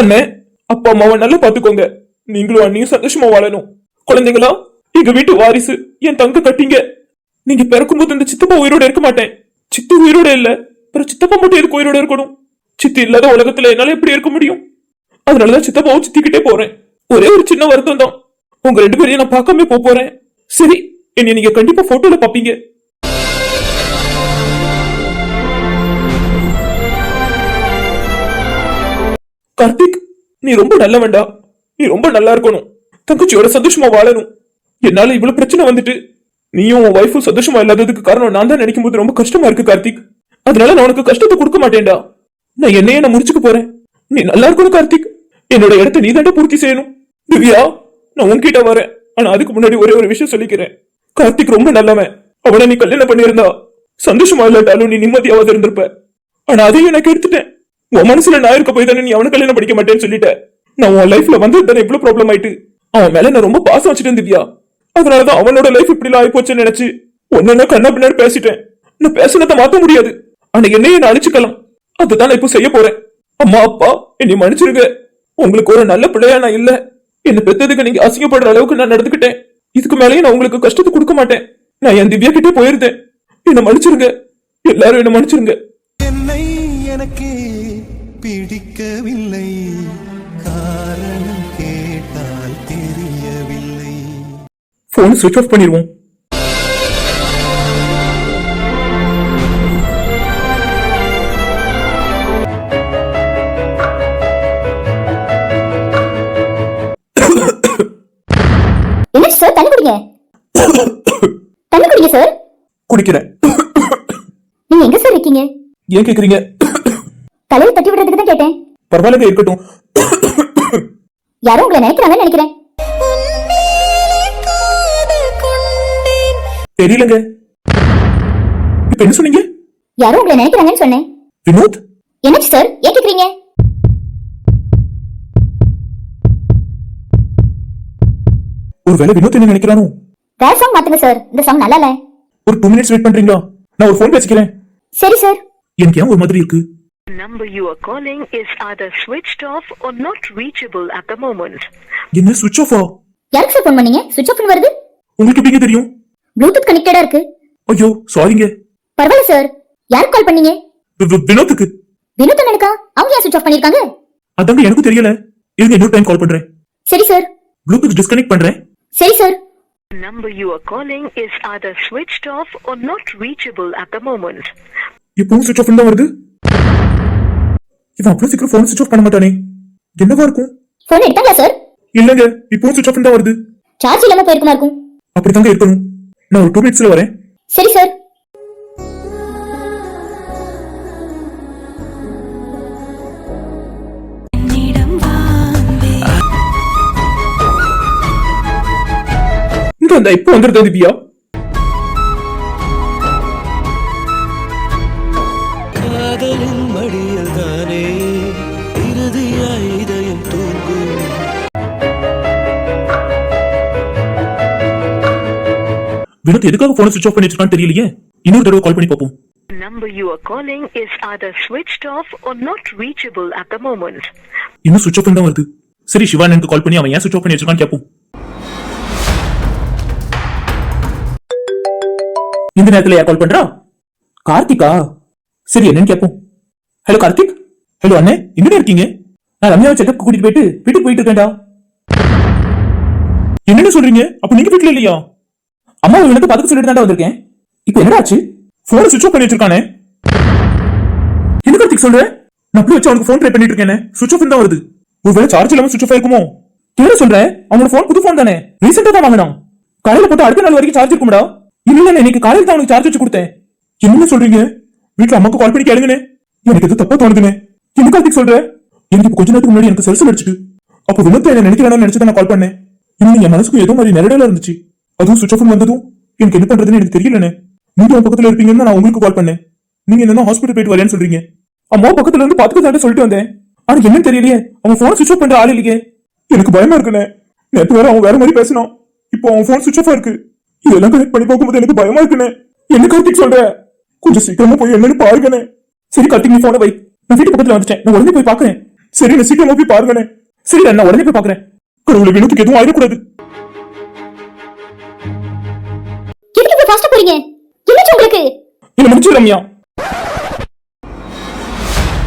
அண்ணே அப்பா அம்மாவை நல்லா பாத்துக்கோங்க நீங்களும் அண்ணியும் சந்தோஷமா வாழணும். குழந்தைங்களா எங்க வீட்டு வாரிசு என் தங்க கட்டிங்க. நீங்க பிறக்கும்போது இந்த சித்தப்பா உயிரோட இருக்க மாட்டேன். சித்து உயிரோட இல்ல அப்புறம் சித்தப்பா மட்டும் எதுக்கு உயிரோட இருக்கணும்? சித்தி இல்லாத உலகத்துல என்னால எப்படி இருக்க முடியும்? அதனாலதான் சித்தப்பாவும் சித்திக்கிட்டே போறேன். ஒரே ஒரு சின்ன வருத்தம் தான் உங்க ரெண்டு பேரையும் நான் பார்க்காம போறேன். சரி என்னை நீங்க கண்டிப்பா போட்டோல பாப்பீங்க. கார்த்திக் நீ ரொம்ப நல்லவன்டா. நீ ரொம்ப நல்லா இருக்கணும். தங்கச்சியோட சந்தோஷமா வாழணும். என்னால இவ்வளவு பிரச்சனை வந்துட்டு. நீயும் உன் ஒய்ஃபும் சந்தோஷமா இல்லாததுக்கு காரணம் நான் தான் நினைக்கும் போது ரொம்ப கஷ்டமா இருக்கு கார்த்திக். அதனால நான் உனக்கு கஷ்டத்தை கொடுக்க மாட்டேன்டா. நான் என்னையே நான் முடிச்சுக்க போறேன். நீ நல்லா இருக்கணும் கார்த்திக். என்னோட இடத்த நீ தாண்டா பூர்த்தி செய்யணும். திவ்யா நான் உன்கிட்ட வரேன். ஆனா அதுக்கு முன்னாடி ஒரே ஒரு விஷயம் சொல்லிக்கிறேன். கார்த்திக் ரொம்ப நல்லவன். அவனை நீ கல்யாணம் பண்ணியிருந்தா சந்தோஷமா இல்லாட்டாலும் நீ நிம்மதியாவது இருந்திருப்ப. ஆனா அதையும் எனக்கு எடுத்துட்டேன் உன் மனசுல நான் இருக்க போய் தானே நீ அவனு கல்யாணம் படிக்க மாட்டேன்னு சொல்லிட்ட? நான் உன் லைஃப்ல வந்து தானே இவ்வளவு ப்ராப்ளம் ஆயிட்டு? அவன் மேல நான் ரொம்ப பாசம் வச்சுட்டு திவ்யா அதனாலதான் அவனோட லைஃப் இப்படி ஆகி போச்சுன்னு நினைச்சு ஒன்னு கண்ணா பின்னாடி பேசிட்டேன். நான் பேசுனதை மாத்த முடியாது. ஆனா என்னையே நான் அழிச்சுக்கலாம். அதுதான் நான் இப்போ செய்ய போறேன். அம்மா அப்பா என்னை மன்னிச்சிருங்க. உங்களுக்கு ஒரு நல்ல பிள்ளையா நான் இல்ல. என்ன பெத்ததுக்கு நீங்க அசிங்கப்படுற அளவுக்கு நான் நடந்துக்கிட்டேன். இதுக்கு மேலேயும் நான் உங்களுக்கு கஷ்டத்தை கொடுக்க மாட்டேன். நான் என் திவ்யா கிட்டே போயிருந்தேன். என்ன மன்னிச்சிருங்க. எல்லாரும் என்ன மன்னிச்சிருங்க. என்னை பிடிக்கவில்லை. காரணம் கேட்டால் தெரியவில்லை. போன் சுவிட்ச் ஆஃப் பண்ணிடுவோம் என்ன சார் தண்ணி குடிங்க? தண்ணி குடிங்க சார் குடிக்கிறேன். நீங்க எங்க சார் இருக்கீங்க? ஏன் கேக்குறீங்க? பரவாயில்ல இருக்கட்டும். யாரோ உங்களை நினைக்கிறாங்கன்னு நினைக்கிறேன். தெரியலங்க. இப்ப என்ன சொன்னீங்க? யாரோ உங்களை நினைக்கிறாங்கன்னு சொன்னேன். வினோத்? என்னாச்சு சார்? ஏன் கேக்குறீங்க? ஒருவேளை வினோத் என்ன நினைக்கிறானோ? வேற சாங் மாத்துங்க சார். இந்த சாங் நல்லா இல்ல ஒரு டூ மினிட்ஸ் வெயிட் பண்றீங்களா? நான் ஒரு ஃபோன் பேசிக்கிறேன். சரி சார். எனக்கு ஏன் ஒரு மாதிரி இருக்கு? Number you are calling is either switched off or not reachable at the moment. என்ன சுவிட்ச் ஆஃபா யாருக்கு சார் ஃபோன் பண்ணீங்க சுவிட்ச் ஆஃப் வருது? உங்களுக்கு எப்படிங்க தெரியும்? ப்ளூடூத் கனெக்டடா இருக்கு. ஐயோ சாரிங்க பரவாயில்ல சார் யாருக்கு கால் பண்ணீங்க? வி- வி- வினோத்துக்கு. வினோத் அண்ணனுக்கா? அவங்க ஏன் சுவிட்ச் ஆஃப் பண்ணிருக்காங்க அதாங்க எனக்கும் தெரியல. இருங்க இன்னொரு டைம் கால் பண்றேன். சரி சார் ப்ளூடூத் டிஸ்கனெக்ட் பண்றேன். சரி sir The number you are calling is either switched off or not reachable at the moment. இப்பவும் சுவிட்ச் ஆஃப் தான் வருது? இவன் அவ்வளவு சீக்கிரம் ஃபோன் சுவிட்ச் ஆஃப் பண்ண மாட்டானே. என்னவா இருக்கும்? ஃபோன் எடுத்தாங்களா சார் இல்லங்க இப்பவும் சுவிட்ச் ஆஃப் தான் வருது. சார்ஜ் இல்லாம போயிருக்குமா இருக்கும்? அப்படிதாங்க இருக்கணும். நான் ஒரு டூ மினிட்ஸ்ல வரேன். சரி சார் இப்போ வந்துருதா திவ்யா? வினோத் எதுக்காக போன சுவிட்ச் ஆஃப் பண்ணி வச்சிருக்கான்னு தெரியலையே. இன்னொரு தடவை கால் பண்ணி பார்ப்போம். Number you are calling is either switched off or not reachable at the moment. இன்னும் சுவிட்ச் ஆஃப் தான் வருது. சரி சிவா எனக்கு கால் பண்ணி அவன் ஏன் சுவிட்ச் ஆஃப் பண்ணி வச்சிருக்கான்னு கேட்போம். இந்த நேரத்துல யார் கால் பண்றா? கார்த்திகா? சரி என்னன்னு கேட்போம். ஹலோ கார்த்திக். ஹலோ அண்ணே. எங்கடா இருக்கீங்க? நான் ரம்யாவை செக்கப் கூட்டிட்டு போயிட்டு வீட்டுக்கு போயிட்டு இருக்கேன்டா. என்னன்னு சொல்றீங்க? அப்ப நீங்க வீட்டுல இல்லையா? அம்மா எனக்கு பதுக்க சொல்லிட்டு தான் வந்திருக்கேன். இப்போ என்னடாச்சு? போன் சுவிட்ச் ஆஃப் பண்ணி வச்சிருக்கானே என்ன கார்த்திக் சொல்ற? நான் அப்படி வச்சு அவனுக்கு ஃபோன் ட்ரை பண்ணிட்டு இருக்கேன். சுவிட்ச் ஆஃப் தான் வருது. ஒருவேளை சார்ஜ் இல்லாம சுவிட்ச் ஆஃப் ஆயிருக்குமோ? என்ன சொல்றேன் அவனோட ஃபோன் புது ஃபோன் தானே. ரீசெண்டா தான் வாங்கினான். காலையில போட்டு அடுத்த நாள் வரைக்கும் சார்ஜ் இருக்கும்டா. இல்ல இல்ல இன்னைக்கு காலையில தான் அவனுக்கு சார்ஜ் வச்சு கொடுத்தேன். என்னன்னு சொல்றீங்க? வீட்டுல அம்மாக்கு கால் பண்ணி கேளுங்கண்ணே எனக்கு எது தப்பா தோணுதுனே. என்ன கார்த்திக் சொல்ற? எனக்கு கொஞ்ச நேரத்துக்கு முன்னாடி எனக்கு செல்சல் அடிச்சுட்டு அப்போ விமத்தை என்ன நினைக்கிறானு நினைச்சு தான் நான் கால் பண்ணேன். இன்னும் என் மனசுக்கு ஏதோ மாதிரி நெருடல இருந்துச்சு. அதுவும் சுவிச் ஆஃப் வந்ததும் எனக்கு என்ன பண்றதுன்னு எனக்கு தெரியலண்ணே. நீங்க உன் பக்கத்துல இருப்பீங்கன்னு நான் உங்களுக்கு கால் பண்ணேன். நீங்க என்ன ஹாஸ்பிட்டல் போயிட்டு வரேன்னு சொல்றீங்க. அம்மா பக்கத்துல இருந்து பாத்துக்க சொல்லிட்டு வந்தேன். ஆனா என்னன்னு தெரியலையே? அவன் போன் சுவிச் ஆஃப் பண்ற ஆள் இல்லையே. எனக்கு பயமா இருக்குண்ணே. நேற்று வேற அவன் வேற மாதிரி பேசினான். இப்போ அவன் போன் சுவிட்ச் ஆஃப் இருக்கு. இதெல்லாம் கனெக்ட் பண்ணி பார்க்கும்போது எனக்கு பயமா இருக்குண்ணே. என்ன கார்த்திக் சொல்ற? கொஞ்சம் சீக்கிரமா போய் என்னன்னு பாருங்கண்ணே. சரி கார்த்திக் நீ போன வை. நான் வீட்டு பக்கத்துல வந்துட்டேன். நான் உடனே போய் பாக்குறேன் சரி நான் சீக்கிரமா போய் பாருங்கண்ணே. சரி நான் உடனே போய் பாக்குறேன் கடவுளை வினோத்துக்கு எதுவும் ஆயிடக்கூடாது. இப்ப ஃபாஸ்டா போறீங்க? என்னாச்சு உங்களுக்கு? என்ன முடிச்சு ரம்யா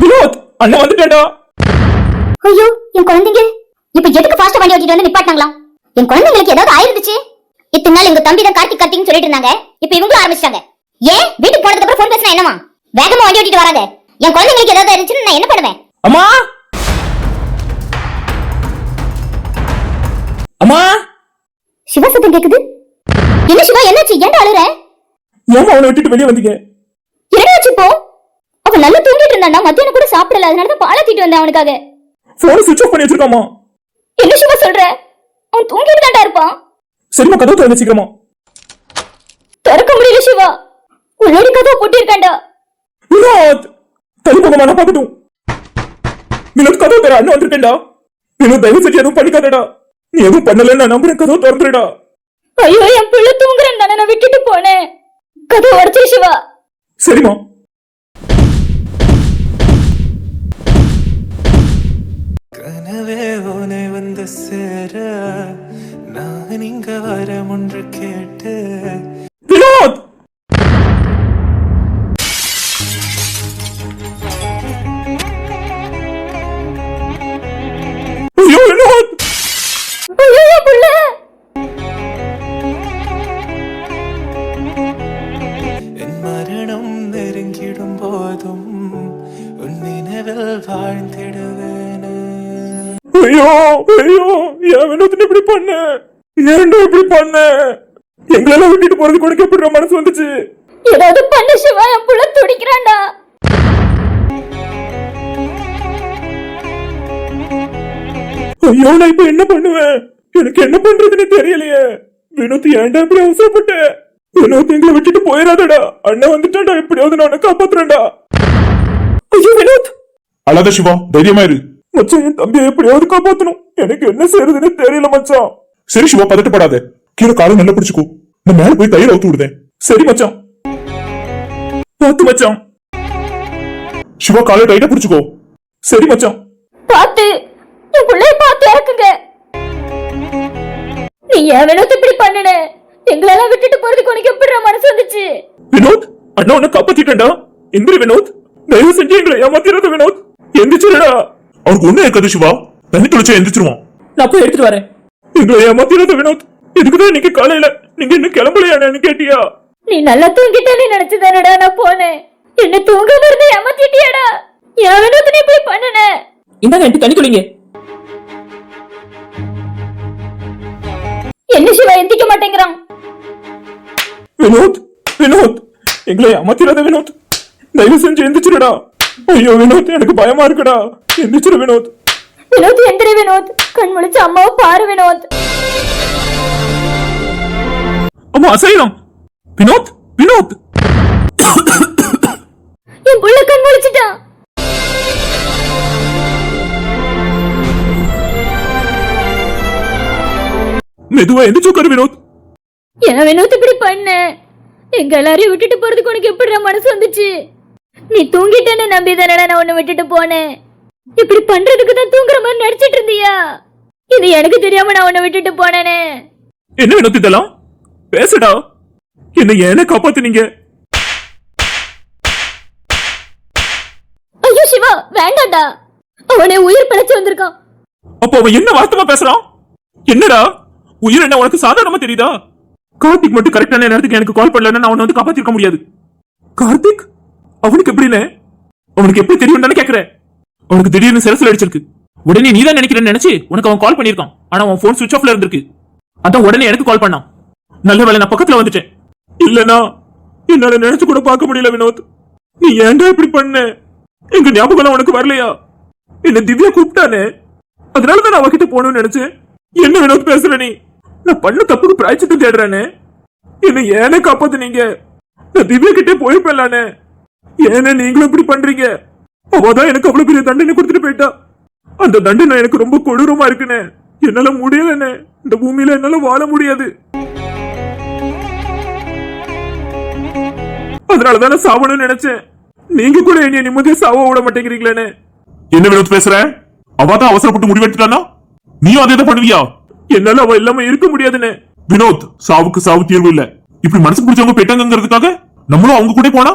வினோத் அண்ணன் வந்துட்டேன்டா ஐயோ என் குழந்தைங்க. இப்ப எதுக்கு ஃபாஸ்டா வண்டி ஓட்டிட்டு வந்து நிப்பாட்டாங்களாம் என் குழந்தைங்களுக்கு ஏதாவது ஆயிருந்துச்சு? இத்தனை நாள் எங்க தம்பி தான் கார்த்திக் கார்த்திக்னு சொல்லிட்டு இருந்தாங்க. இப்ப இவங்களும் ஆரம்பிச்சிட்டாங்க. ஏன் வீட்டுக்கு போனதுக்கு அப்புறம் ஃபோன் பேசினா என்னமா வேகமா வண்டி ஓட்டிட்டு வராங்க. என் குழந்தைங்களுக்கு ஏதாவது இருந்துச்சுன்னு நான் என்ன பண்ணுவேன்? அம்மா! அம்மா! சிவா சத்தம் கேக்குது. என்ன சிவா என்னாச்சு? ஏன்டா ஏமா அவனை விட்டுட்டு வெளியே வந்தீங்க? என்னடாச்சு இப்போ? அவன் நல்லா தூங்கிட்டு இருந்தான்டா மத்தியானம் கூட சாப்பிடல அதனால தான் பாலை தீட்டு வந்தேன் அவனுக்காக. போன் சுவிட்ச் ஆஃப் பண்ணி வச்சிருக்காமா என்ன சிவா சொல்ற? அவன் தூங்கிட்டு தான்டா இருப்பான். சரிம்மா கதவு திறந்து சீக்கிரமா திறக்க முடியல சிவா. உள்ளடி கதவை போட்டிருக்காண்டா வினோத்! தள்ளி போகமா நான் பார்க்கட்டும். வினோத் கதவு தர அண்ணன் வந்திருக்கேன்டா. வினோத் தயவு செஞ்சு எதுவும் பண்ணிக்காதடா. நீ எதுவும் பண்ணலன்னு நான் நம்புறேன் கதவு திறந்துடா ஐயோ என் பிள்ளை தூங்குறேன் தானே நான் விட்டுட்டு போனேன் கதவை உடச்சு சிவா. சரிம்மா. கனவே உனை வந்து சேர நான் இங்க வரம் ஒன்று கேட்டு ஐயோ ஐயோ ஏன் வினோத் இப்படி பண்ண. ஏன்டா இப்படி பண்ண. எங்களெல்லாம் விட்டுட்டு போறதுக்கு உனக்கு எப்படி மனசு வந்துச்சு. ஏதாவது பண்ணு சிவா என் புள்ள துடிக்கிறான்டா. ஐயோ நான் இப்ப என்ன பண்ணுவேன்? எனக்கு என்ன பண்றதுன்னு தெரியலையே. வினோத் ஏன்டா இப்படி அவசரப்பட்ட? வினோத் எங்களை விட்டுட்டு போயிடாதடா. அண்ணன் வந்துட்டான்டா எப்படியாவது நான் காப்பாத்துறேன்டா. ஐயோ வினோத்! அழாத சிவா தைரியமா இரு. மச்சான் என் தம்பியை எப்படியாவது காப்பாத்தணும். எனக்கு என்ன செய்யறதுன்னு தெரியல மச்சான். சரி சிவா பதட்டப்படாத. கீழே காலை நல்லா பிடிச்சுக்கோ. நான் மேல போய் தயிர் அவுத்து விடுதேன். சரி மச்சான். பார்த்து மச்சான். சிவா காலை டைட்டா பிடிச்சுக்கோ. சரி மச்சான். பார்த்து. என் பிள்ளைய பார்த்து இறக்குங்க. நீ ஏன் வினோத் இப்படி பண்ணுன? எங்களெல்லாம் விட்டுட்டு போறதுக்கு உனக்கு எப்படி மனசு வந்துச்சு? வினோத் அண்ணா உன்னை காப்பாத்திட்டா எந்திரி வினோத் தயவு செஞ்சு எங்களை ஏமாத்திராத வினோத். எந்திரிச்சிருடா. அவனுக்கு ஒண்ணு இருக்காது சிவா. தண்ணி தொலைச்சா எந்திரிச்சிருவான். நான் போய் எடுத்துட்டு வரேன். எங்களை ஏமாத்திராத வினோத். இதுக்குதான் இன்னைக்கு காலையில நீங்க இன்னும் கிளம்பலையானு கேட்டியா? நீ நல்லா தூங்கிட்டேன்னு நினைச்சுதானடா நான் போனேன். என்ன தூங்காம இருந்து ஏமாத்திட்டியாடா. என் வினோத் நீ இப்படி பண்ணுன? இந்தாங்க ஆண்டி தண்ணி குடிங்க என்ன சிவா எந்திக்க மாட்டேங்கிறான்? வினோத் வினோத். எங்களை ஏமாத்திராத வினோத். தயவு செஞ்சு எந்திரிச்சிருடா. ஐயோ வினோத் எனக்கு பயமா இருக்குடா. எந்திரிச்சிரு வினோத். வினோத் எந்திரி வினோத். கண் முழிச்சு அம்மாவை பாரு வினோத். அம்மா அசைலம் வினோத் வினோத். என் புள்ள கண் முழிச்சிட்டான் மெதுவா எந்திரிச்சு உட்காரு வினோத். ஏன் வினோத் இப்படி பண்ண? எங்க எல்லாரையும் விட்டுட்டு போறதுக்கு உனக்கு எப்படி மனசு வந்துச்சு? நீ தூங்கிட்டேன்னு நம்பி தானடா நான் உன்னை விட்டுட்டு போனேன். இப்படி பண்றதுக்கு தான் தூங்குற மாதிரி நடிச்சிட்டு இருந்தியா? இது எனக்கு தெரியாம நான் உன்னை விட்டுட்டு போனேனே. என்ன வினோத் இதெல்லாம்? பேசுடா. என்ன ஏன காப்பாத்துனீங்க? ஐயோ சிவா வேண்டாம்டா அவனே உயிர் பிழைச்சு வந்திருக்கான். அப்போ அவன் என்ன வார்த்தமா பேசுறான்? என்னடா? உயிர் என்ன உனக்கு சாதாரணமா தெரியுதா? கார்த்திக் மட்டும் கரெக்டான நேரத்துக்கு எனக்கு கால் பண்ணலன்னா நான் அவனை வந்து காப்பாத்திருக்க முடியாது. கார்த்திக்? அவனுக்கு எப்படின்னு? அவனுக்கு எப்படி தெரியும் தானே கேக்குறேன். அவனுக்கு திடீர்னு செரசல் அடிச்சிருக்கு. உடனே நீ தான் நினைக்கிறேன்னு நினைச்சு உனக்கு அவன் கால் பண்ணிருக்கான் ஆனா அவன் போன் சுவிச் ஆஃப்ல இருந்திருக்கு. அதான் உடனே எனக்கு கால் பண்ணான். நல்ல வேலை நான் பக்கத்துல வந்துட்டேன். இல்லனா என்னால நினைச்சு கூட பார்க்க முடியல வினோத். நீ ஏன்டா இப்படி பண்ண? எங்க ஞாபகம் உனக்கு வரலையா? என்ன திவ்யா கூப்பிட்டானே. அதனாலதான் நான் அவகிட்ட போகணும்னு நினைச்சேன். என்ன வினோத் பேசுற நீ? நான் பண்ண தப்புக்கு பிராய்ச்சிட்டு தேடுறானே. என்ன ஏனே காப்பாத்துனீங்க. நான் திவ்யா கிட்டே போயிருப்பேன்லானே ஏனே நீங்களும் இப்படி பண்றீங்க? அவதான் எனக்கு அவ்வளவு பெரிய தண்டனை கொடுத்துட்டு போயிட்டா. அந்த தண்டனை எனக்கு ரொம்ப கொடூரமா இருக்குனே. என்னால முடியலண்ணே இந்த பூமியில என்னால வாழ முடியாது. அதனாலதான் சாவணும்னு நினைச்சேன். நீங்க கூட என்னைய நிம்மதியா சாவ விட மாட்டேங்கிறீங்களேன்னு என்ன வினோத் பேசுற? அவ தான் அவசரப்பட்டு முடிவெடுத்துட்டானா நீயும் அதே தான் பண்ணுவியா? என்னால அவ இல்லாம இருக்க முடியாதுண்ணே வினோத் சாவுக்கு சாவு தீர்வு இல்ல. இப்படி மனசு பிடிச்சவங்க போயிட்டாங்கிறதுக்காக நம்மளும் அவங்க கூட போனா?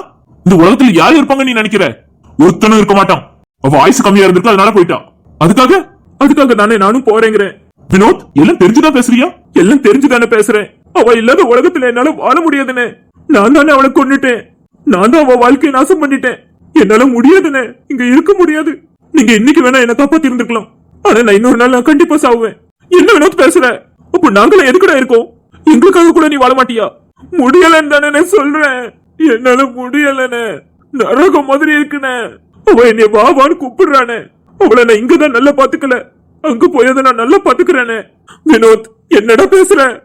இந்த உலகத்துல யார் இருப்பாங்க நீ நினைக்கிற? ஒருத்தனும் இருக்க மாட்டான். அவ ஆயுசு கம்மியா இருந்திருக்கு அதனால போயிட்டான். அதுக்காக அதுக்காக தானே நானும் போறேங்கிறேன். வினோத் எல்லாம் தெரிஞ்சுதான் பேசுறியா? எல்லாம் தெரிஞ்சுதானே பேசுறேன். அவ இல்லாத உலகத்துல என்னால வாழ முடியாதுன்னு நான் தானே அவளை கொன்னுட்டேன். நான் தான் அவ வாழ்க்கையை நாசம் பண்ணிட்டேன். என்னால முடியாதுன்னு இங்க இருக்க முடியாது. நீங்க இன்னைக்கு வேணா என்ன காப்பாத்தி இருந்திருக்கலாம். ஆனா நான் இன்னொரு நாள் நான் கண்டிப்பா சாவுவேன். என்ன வினோத் பேசுற? அப்ப நாங்களும் எதுக்கடா இருக்கோம்? எங்களுக்காக கூட நீ வாழ மாட்டியா? முடியலன்னு தானே சொல்றேன். என்னால முடியலண்ணே. நரகம் மாதிரி இருக்குண்ணே. அவ என்னை வா வான்னு கூப்பிடுறானே. அவளை நான் இங்கதான் நல்லா பாத்துக்கல. அங்க போய் அதை நான் நல்லா பாத்துக்கிறேனே. வினோத் என்னடா பேசுற?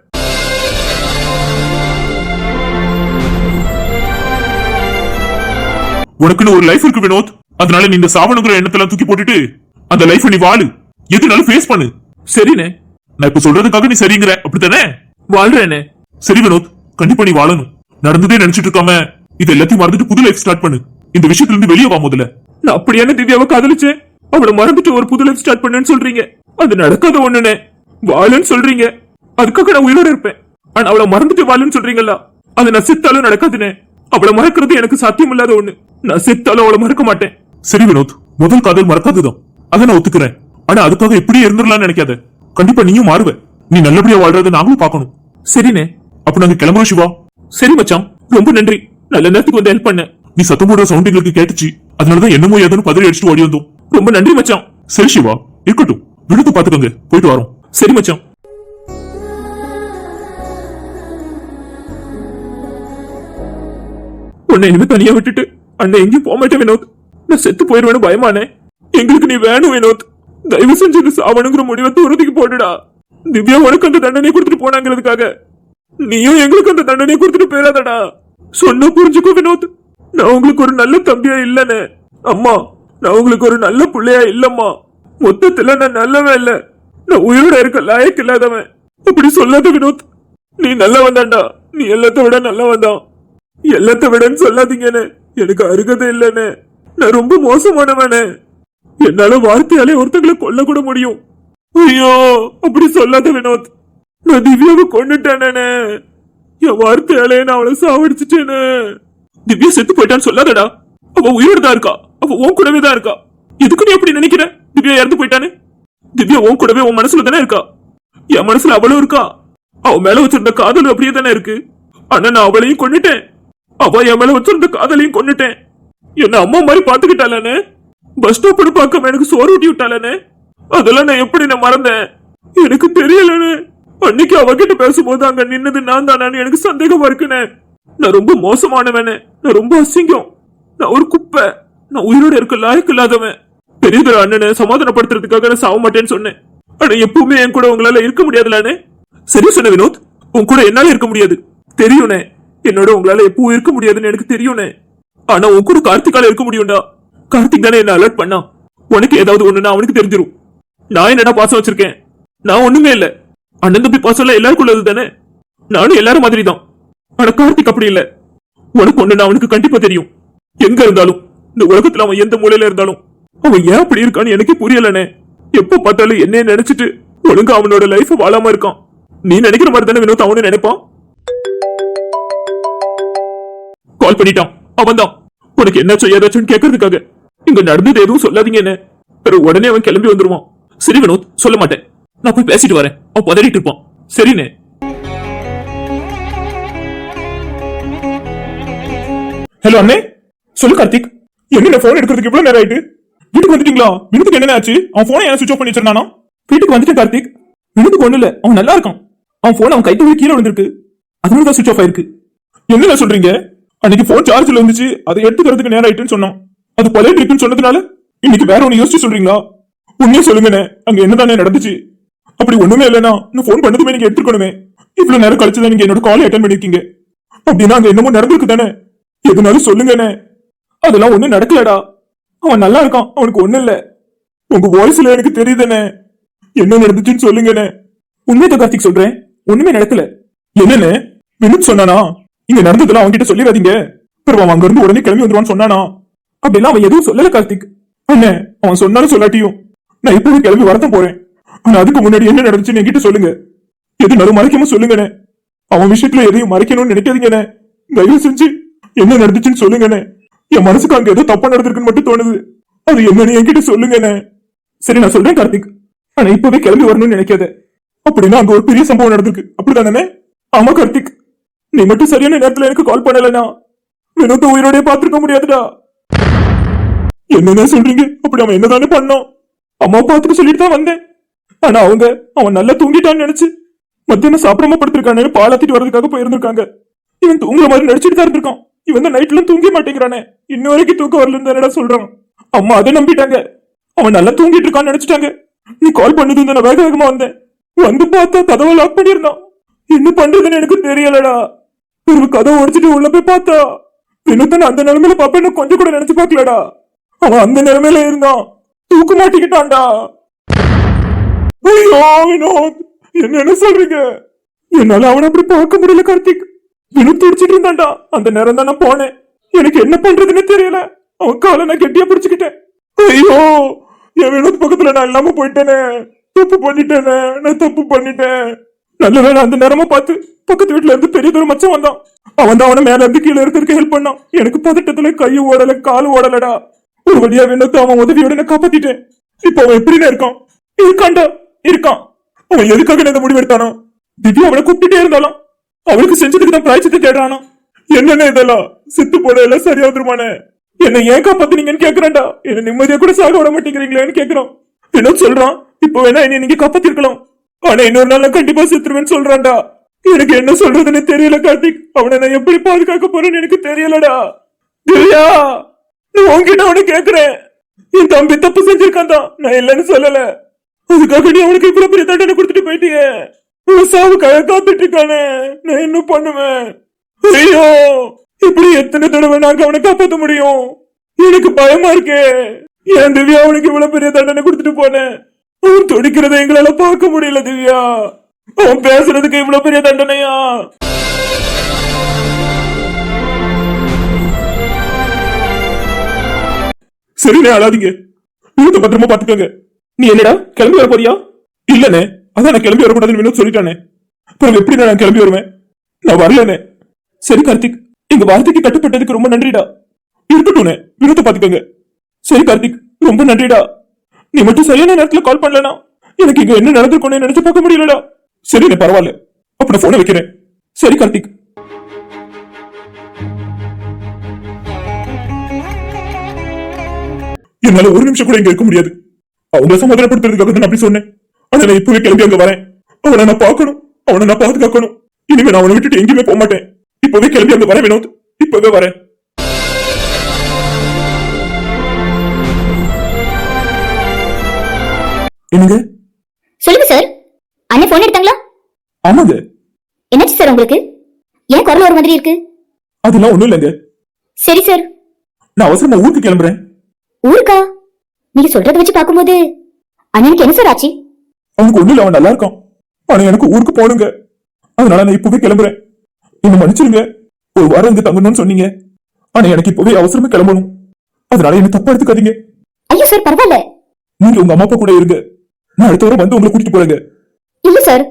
உனக்குன்னு ஒரு லைஃப் இருக்கு வினோத். அதனால நீ இந்த சாவணுங்கிற எண்ணத்தெல்லாம் தூக்கி போட்டுட்டு அந்த லைஃப் நீ வாழு. எதுனாலும் ஃபேஸ் பண்ணு. சரிண்ணே. நான் இப்ப சொல்றதுக்காக நீ சரிங்கிற. அப்படித்தானே? வாழ்றேனே. சரி வினோத் கண்டிப்பா நீ வாழணும். நடந்ததே நினைச்சிட்டு இருக்காம இது எல்லாத்தையும் மறந்துட்டு புது லைஃப் ஸ்டார்ட் பண்ணு. இந்த விஷயத்துல இருந்து வெளியே வா முதல்ல. நான் அப்படியான திவ்யாவை காதலிச்சேன். அவளை மறந்துட்டு ஒரு புது லைஃப் ஸ்டார்ட் பண்ணுன்னு சொல்றீங்க. அது நடக்காத ஒண்ணுனே. வாழுன்னு சொல்றீங்க. அதுக்காக நான் உயிரோட இருப்பேன். ஆனா அவளை மறந்துட்டு வாழுன்னு சொல்றீங்களா அது நான் செத்தாலும் நடக்காதுனே. அவளை மறக்கிறது எனக்கு சாத்தியம் இல்லாத ஒண்ணு. நான் செத்தாலும் அவளை மறக்க மாட்டேன். சரி வினோத் முதல் காதல் மறக்காதுதான் அதை நான் ஒத்துக்கிறேன். ஆனா அதுக்காக எப்படியே இருந்துடலாம்னு நினைக்காத. கண்டிப்பா நீயும் மாறுவ. நீ நல்லபடியா வாழ்றதை நாங்களும் பாக்கணும் சரிண்ணே. அப்ப நாங்க கிளம்புறோம் சிவா. சரி மச்சான். ரொம்ப நன்றி. நல்ல நேரத்துக்கு வந்து ஹெல்ப் பண்ண. நீ சத்தம் போடுற சவுண்ட் எங்களுக்கு கேட்டுச்சு. அதனாலதான் என்னமோ ஏதோன்னு பதறி அடிச்சுட்டு ஓடி வந்தோம். ரொம்ப நன்றி மச்சான். சரி சிவா. இருக்கட்டும். விழுத்து பாத்துக்கோங்க போயிட்டு வரோம். சரி மச்சான். உன்னை இனிமே தனியா விட்டுட்டு அண்ணன் எங்கேயும் போக மாட்டேன் வினோத். நான் செத்து போயிருவேன்னு பயமானே. எங்களுக்கு நீ வேணும் வினோத். தயவு செஞ்சு இந்த சாவணுங்கிற முடிவை தூரத்துக்கு போடுடா. திவ்யா உனக்கு அந்த தண்டனை கொடுத்துட்டு போனாங்கிறதுக்காக நீயும் எங்களுக்கு அந்த தண்டனை கொடுத்துட்டு போயிடாதடா. சொன்ன புரிஞ்சுக்கோ வினோத். நான் உங்களுக்கு ஒரு நல்ல தம்பியா இல்லனே. அம்மா நான் உங்களுக்கு ஒரு நல்ல பிள்ளையா இல்லம்மா. மொத்தத்துல நான் நல்லவன் இல்ல. நான் உயிரோட இருக்க லாயக்கு இல்லாதவன். அப்படி சொல்லாத வினோத். நீ நல்லா வந்தாண்டா நீ எல்லாத்த விட நல்லவன் தான். எல்லாத்த விடன்னு சொல்லாதீங்கன்னு எனக்கு அருகதை இல்லைன்னு நான் ரொம்ப மோசமானவனே. என்னால வார்த்தையாலே ஒருத்தங்களை கொல்ல கூட முடியும். ஐயோ அப்படி சொல்லாத வினோத். நான் திவ்யாவை கொண்டுட்டேனே என் வார்த்தையாலே நான் அவளை சாவடிச்சிட்டேனே. திவ்யா செத்து போயிட்டான்னு சொல்லாதடா. அவ உயிரோடு தான் இருக்கா. அவ உன் கூடவே தான் இருக்கா. எதுக்கு நீ அப்படி நினைக்கிற? திவ்யா இறந்து போயிட்டானு. திவ்யா உன் கூடவே உன் மனசுல தானே இருக்கா? என் மனசுல அவளும் இருக்கா. அவ மேல வச்சிருந்த காதல் அப்படியே தானே இருக்கு. ஆனா நான் அவளையும் கொண்டுட்டேன் அவ என் மேல வச்சிருந்த காதலையும் கொண்டுட்டேன் என்ன அம்மா மாதிரி பாத்துக்கிட்டாலே பஸ் ஸ்டாப்னு பார்க்காம எனக்கு சோறு ஊட்டி விட்டாலே அதெல்லாம் நான் எப்படி நான் மறந்தேன்? எனக்கு தெரியலன்னு அன்னைக்கு அவகிட்ட பேசும்போது அங்க நின்னது நான் தானு எனக்கு சந்தேகமா இருக்குனே நான் ரொம்ப மோசமானவனே. நான் ரொம்ப அசிங்கம். நான் ஒரு குப்பை. நான் உயிரோட இருக்க லாயக்கு இல்லாதவன். பெரியதர அண்ணனை சமாதானப்படுத்துறதுக்காக நான் சாக மாட்டேன்னு சொன்னேன். ஆனா எப்பவுமே என் கூட உங்களால இருக்க முடியாதுலானே சரி சொன்ன வினோத் உன் கூட என்னால இருக்க முடியாது. தெரியுனே என்னோட உங்களால எப்பவும் இருக்க முடியாதுன்னு எனக்கு தெரியுனே ஆனா உன் கூட கார்த்திகால இருக்க முடியும்டா. கார்த்திக் தானே என்ன அலர்ட் பண்ணா. உனக்கு ஏதாவது ஒண்ணுன்னா அவனுக்கு தெரிஞ்சிடும் நான் என்னடா பாசம் வச்சிருக்கேன்? நான் ஒண்ணுமே இல்லை. அண்ணன் தம்பி பாசம் எல்லாருக்குள்ள எல்லாருக்கும் உள்ளது தானே? நானும் எல்லாரும் மாதிரி தான் ஆனா கார்த்திக் அப்படி இல்ல. உனக்கு ஒண்ணு நான் அவனுக்கு கண்டிப்பா தெரியும். எங்க இருந்தாலும் இந்த உலகத்துல அவன் எந்த மூலையில இருந்தாலும் அவன் ஏன் அப்படி இருக்கான்னு எனக்கே புரியலனே எப்ப பார்த்தாலும் என்னைய நினைச்சிட்டு ஒழுங்கா அவனோட லைஃப் வாழாம இருக்கான். நீ நினைக்கிற மாதிரி தானே வினோத் அவனு நினைப்பான்? கால் பண்ணிட்டான். அவன்தான் உனக்கு என்ன ஏதாச்சும் கேட்கறதுக்காக இங்க நடந்தது எதுவும் சொல்லாதீங்க என்ன உடனே அவன் கிளம்பி வந்துருவான். சரி வினோத் சொல்ல மாட்டேன். நான் போய் பேசிட்டு வரேன். அவன் பதறிட்டு இருப்பான். சரிண்ணே. ஹலோ அண்ணே. சொல்லு கார்த்திக். என்ன போன் எடுக்கிறதுக்கு இவ்வளவு நேரம் ஆயிட்டு? வீட்டுக்கு வந்துட்டீங்களா? வினுத்துக்கு என்ன ஆச்சு? அவன் போனை ஏன் சுவிச் ஆஃப் பண்ணி வச்சிருந்தானா? வீட்டுக்கு வந்துட்டேன் கார்த்திக். வினுத்துக்கு ஒண்ணு இல்ல. அவன் நல்லா இருக்கான். அவன் போன் அவன் கைட்டு கீழே விழுந்திருக்கு. அதனால தான் சுவிச் ஆஃப் ஆயிருக்கு. என்ன சொல்றீங்க? அன்னைக்கு போன் சார்ஜ்ல இருந்துச்சு. அதை எடுத்துக்கிறதுக்கு நேரம் ஆயிட்டுன்னு சொன்னான். அது பழைய இருக்குன்னு சொன்னதுனால இன்னைக்கு வேற ஒன்னு யோசிச்சு சொல்றீங்களா? உண்மையே சொல்லுங்கண்ணே. அங்க என்னதானே நடந்துச்சு? அப்படி ஒண்ணுமே இல்லைன்னா நான் ஃபோன் பண்ணதுமே நீங்க எடுத்துக்கணுமே இவ்வளவு நேரம் கழிச்சுதான் நீங்க என்னோட காலை அட்டன் பண்ணிருக்கீங்க. அப்படின்னா அங்க என்னமோ நடந்திருக்கு தானே? எதுனாலும் சொல்லுங்கண்ணே. அதெல்லாம் ஒண்ணும் நடக்கலடா. அவன் நல்லா இருக்கான் அவனுக்கு ஒண்ணும் இல்ல. உங்க வாய்ஸ்ல எனக்கு தெரியுதுண்ணே. என்ன நடந்துச்சுன்னு சொல்லுங்கண்ணே. உண்மையை கார்த்திக் சொல்றேன் ஒண்ணுமே நடக்கல. என்னண்ணே? வினுத் சொன்னானா? இங்க நடந்ததெல்லாம் அவன்கிட்ட சொல்லிடாதீங்க. பிறகு அவன் அங்க இருந்து உடனே கிளம்பி வந்துருவான்னு சொன்னானா? அப்படிலாம் அவன் எதுவும் சொல்லல கார்த்திக். அண்ணே அவன் சொன்னாலும் சொல்லாட்டியும். நான் இப்பவும் கிளம்பி வரதான் போறேன். ஆனா அதுக்கு முன்னாடி என்ன நடந்துச்சுன்னு என்கிட்ட சொல்லுங்க. எது நடு மறைக்காம சொல்லுங்கண்ணே. அவன் விஷயத்துல எதையும் மறைக்கணும்னு நினைக்காதீங்கண்ணே. தயவு செஞ்சு என்ன நடந்துச்சுன்னு சொல்லுங்கண்ணே. என் மனசுக்கு அங்க ஏதோ தப்பா நடந்திருக்குன்னு மட்டும் தோணுது. அது என்னன்னு என்கிட்ட சொல்லுங்கண்ணே. சரி நான் சொல்றேன் கார்த்திக். ஆனா இப்பவே கிளம்பி வரணும்னு நினைக்காத. அப்படின்னா அங்க ஒரு பெரிய சம்பவம் நடந்திருக்கு. அப்படிதானே ஆமா கார்த்திக். நீ மட்டும் சரியான நேரத்துல எனக்கு கால் பண்ணலனா வினோத்த உயிரோடய பாத்துருக்க முடியாதுடா. என்னென்ன சொல்றீங்க? அப்படி அவன் என்னதானே பண்ணோம் அம்மா பார்த்துட்டு சொல்லிட்டு தான் வந்தேன். ஆனா அவங்க அவன் நல்லா தூங்கிட்டான்னு நினைச்சு மத்தியானம் சாப்பிடாம படுத்திருக்கானு பாலாத்திட்டு வர்றதுக்காக போயிருந்திருக்காங்க. இவன் தூங்குற மாதிரி நடிச்சுட்டு தான் இருந்திருக்கான். இவன் தான் நைட்ல தூங்க மாட்டேங்கிறானே. இன்ன வரைக்கும் தூக்கம் வரலன்னு தானடா சொல்றான்? அம்மா அதை நம்பிட்டாங்க. அவன் நல்லா தூங்கிட்டு இருக்கான்னு நினைச்சிட்டாங்க. நீ கால் பண்ணது நான் வேக வேகமா வந்தேன். வந்து பார்த்தா கதவை லாக் பண்ணியிருந்தான். என்ன பண்றதுன்னு எனக்கு தெரியலடா. ஒரு கதவை உடைச்சிட்டு உள்ள போய் பார்த்தா வினோத்தன் அந்த நிலைமையில பாப்பேன்னு கொஞ்சம் கூட நினைச்சு பார்க்கலடா. அவன் அந்த நிலைமையில இருந்தான். தூக்க மாட்டிக்கிட்டான்டா. ஐயோ வினோத் என்னன்னு சொல்றீங்க? என்னால அவனை அப்படி பார்க்க முடியல கார்த்திக். வினோத் துடிச்சிட்டு இருந்தான்டா. அந்த நேரம் தான் நான் போனேன். எனக்கு என்ன பண்றதுன்னு தெரியல. அவன் காலை நான் கெட்டியா பிடிச்சுக்கிட்டேன். ஐயோ என் வினோத் பக்கத்துல நான் இல்லாம போயிட்டேனே. தப்பு பண்ணிட்டேனே. நான் தப்பு பண்ணிட்டேன். நல்ல வேளை அந்த நேரமா பார்த்து பக்கத்து வீட்டுல இருந்து பெரிய தூரம் மச்சம் வந்தான். அவன் தான் அவனை மேல இருந்து கீழே இருக்கிறதுக்கு ஹெல்ப் பண்ணான். எனக்கு பதட்டத்துல கை ஓடல கால் ஓடலடா. ஒரு வழியா வினோத்தை அவன் உதவியோட நான் காப்பாத்திட்டேன். இப்ப அவன் எப்படின்னு இருக்கான். இருக்கான்டா இருக்கான். அவன் எதுக்காக இந்த முடிவெடுத்தானோ திவ்யா அவனை கூப்பிட்டுட்டே இருந்தாலும். அவளுக்கு செஞ்சதுக்கு தான் பிராய்ச்சத்தை தேடுறானா. என்னென்ன இதெல்லாம்? செத்து போட எல்லாம் சரியா வந்துருமானே? என்ன ஏன் காப்பாத்தினீங்கன்னு கேக்குறான்டா. என்ன நிம்மதியா கூட சாக விட மாட்டேங்கிறீங்களேன்னு கேக்குறான் என்ன சொல்றான். இப்ப வேணா என்ன நீங்க காப்பாத்திருக்கலாம். ஆனா இன்னொரு நாள் கண்டிப்பா செத்துருவேன்னு சொல்றான்டா. எனக்கு என்ன சொல்றதுன்னு தெரியல கார்த்திக். அவனை நான் எப்படி பாதுகாக்க போறேன்னு எனக்கு தெரியலடா. திவ்யா நான் உன்கிட்ட அவனை கேக்குறேன். என் தம்பி தப்பு செஞ்சிருக்கான் தான் நான் இல்லைன்னு சொல்லல. அதுக்காக நீ அவனுக்கு இவ்வளவு பெரிய தண்டனை கொடுத்துட்டு போயிட்டியே. சாவுக்காக காத்துட்டு இருக்கானே. நான் என்ன பண்ணுவேன்? ஐயோ இப்படி எத்தனை தடவை நான் அவனை காப்பாத்த முடியும்? எனக்கு பயமா இருக்கே. ஏன் திவ்யா அவனுக்கு இவ்வளவு பெரிய தண்டனை கொடுத்துட்டு போனேன் அவன் துடிக்கிறத எங்களால பார்க்க முடியல திவ்யா. அவன் பேசுறதுக்கு இவ்வளவு பெரிய தண்டனையா? சரிண்ணே அழாதீங்க. பத்திரமா பாத்துக்கோங்க நீ என்னடா கிளம்பி வர போறியா? இல்லனே அதான் நான் கிளம்பி வரக்கூடாதுன்னு வினோத் சொல்லிட்டானே. அப்புறம் எப்படி நான் கிளம்பி வருவேன்? நான் வரலனே. சரி கார்த்திக். எங்க வார்த்தைக்கு கட்டுப்பட்டதுக்கு ரொம்ப நன்றிடா. இருக்கட்டும்னே வினோத்தை பாத்துக்கோங்க சரி கார்த்திக் ரொம்ப நன்றிடா. நீ மட்டும் சரியான நேரத்துல கால் பண்ணலனா எனக்கு இங்க என்ன நடந்திருக்கும்னு நினைச்சு பார்க்க முடியலடா. சரிண்ணே பரவாயில்ல. அப்ப நான் போனை வைக்கிறேன். சரி கார்த்திக். என்னால ஒரு நிமிஷம் கூட இங்க இருக்க முடியாது. அவங்க சமாதானப்படுத்துறதுக்காக தான் நான் அப்படி சொன்னேன். ஆனா நான் இப்பவே கிளம்பி அங்க வரேன். அவனை நான் பார்க்கணும். அவனை நான் பாதுகாக்கணும். இனிமே நான் அவனை விட்டுட்டு எங்கேயுமே போக மாட்டேன். இப்பவே கிளம்பி அங்க வரேன் வினோத் இப்பவே வரேன். என்னங்க? சொல்லுங்க சார். அண்ணன் போன் எடுத்தாங்களா? ஆமாங்க. என்னாச்சு சார் உங்களுக்கு? ஏன் குரல் ஒரு மாதிரி இருக்கு? அதெல்லாம் ஒண்ணும் இல்லைங்க. சரி சார். நான் அவசரமா ஊருக்கு கிளம்புறேன். ஊருக்கா? நீங்க சொல்றத வச்சு பாக்கும்போது அண்ணனுக்கு என்ன சார் ஆச்சு? அவனுக்கு ஒண்ணு இல்ல அவன் நல்லா இருக்கான். ஆனா எனக்கு ஊருக்கு போகணுங்க. அதனால நான் இப்பவே கிளம்புறேன். என்ன மன்னிச்சிருங்க. ஒரு வாரம் இங்க தங்கணும்னு சொன்னீங்க. ஆனா எனக்கு இப்பவே அவசரமா கிளம்பணும். அதனால என்ன தப்பா எடுத்துக்காதீங்க. ஐயோ சார் பரவாயில்ல. நீங்க உங்க அம்மா அப்பா கூட இருங்க. நான் அடுத்த வாரம் வந்து உங்களை கூட்டிட்டு போறேங்க. இல்ல சார்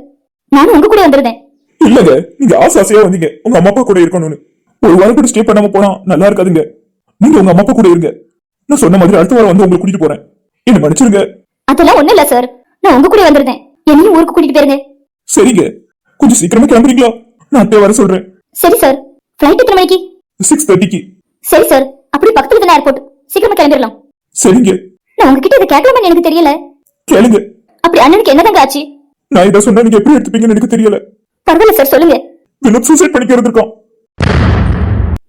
நானும் உங்க கூட வந்திருந்தேன். இல்லங்க நீங்க ஆசை ஆசையா வந்தீங்க. உங்க அம்மா அப்பா கூட இருக்கணும்னு. ஒரு வாரம் கூட ஸ்டே பண்ணாம போனா நல்லா இருக்காதுங்க. நீங்க உங்க அம்மா அப்பா கூட இருங்க. நான் சொன்ன மாதிரி அடுத்த வாரம் வந்து உங்களை கூட்டிட்டு போறேன். என்ன மன்னிச்சிருங்க. அதெல்லாம் ஒண்ணும் இல்ல சார் நான் உங்க கூட வந்திருந்தேன். என்னையும் ஊருக்கு கூட்டிட்டு போயிருங்க. சரிங்க. கொஞ்சம் சீக்கிரமா கிளம்புறீங்களா? நான் அத்தைய வர சொல்றேன். சரி சார் ஃபிளைட் எத்தனை மணிக்கு? சிக்ஸ் தேர்ட்டிக்கு சரி சார் அப்படி பக்கத்துல தானே ஏர்போர்ட் சீக்கிரமா கிளம்பிடலாம். சரிங்க. நான் உங்ககிட்ட இதை கேட்கலாமான்னு எனக்கு தெரியல. கேளுங்க. அப்படி அண்ணனுக்கு என்னதாங்க ஆச்சு? நான் இதை சொன்னா நீங்க எப்படி எடுத்துப்பீங்கன்னு எனக்கு தெரியல. பரவாயில்ல சார் சொல்லுங்க. வினோத் சூசைட் பண்ணிக்கிறது இருக்கான்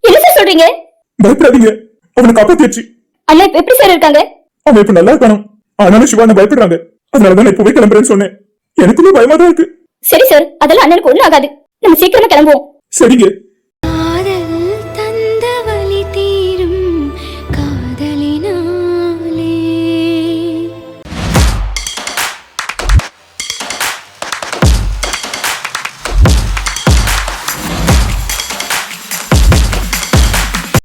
என்ன சார் சொல்றீங்க? பயப்படாதீங்க. அவனை காப்பாத்தியாச்சு அண்ணா இப்ப எப்படி சார் இருக்காங்க? அவன் இப்ப நல்லா இருக்கானோ. ஆனாலும் சிவான பயப்படுறாங்க. அதனாலதான் நான் இப்பவே கிளம்புறேன்னு சொன்னேன். எனக்குமே பயமா தான் இருக்கு. சரி சார் அதெல்லாம் அண்ணனுக்கு ஒண்ணும் ஆகாது. நம்ம சீக்கிரமா கிளம்புவோம். சரிங்க.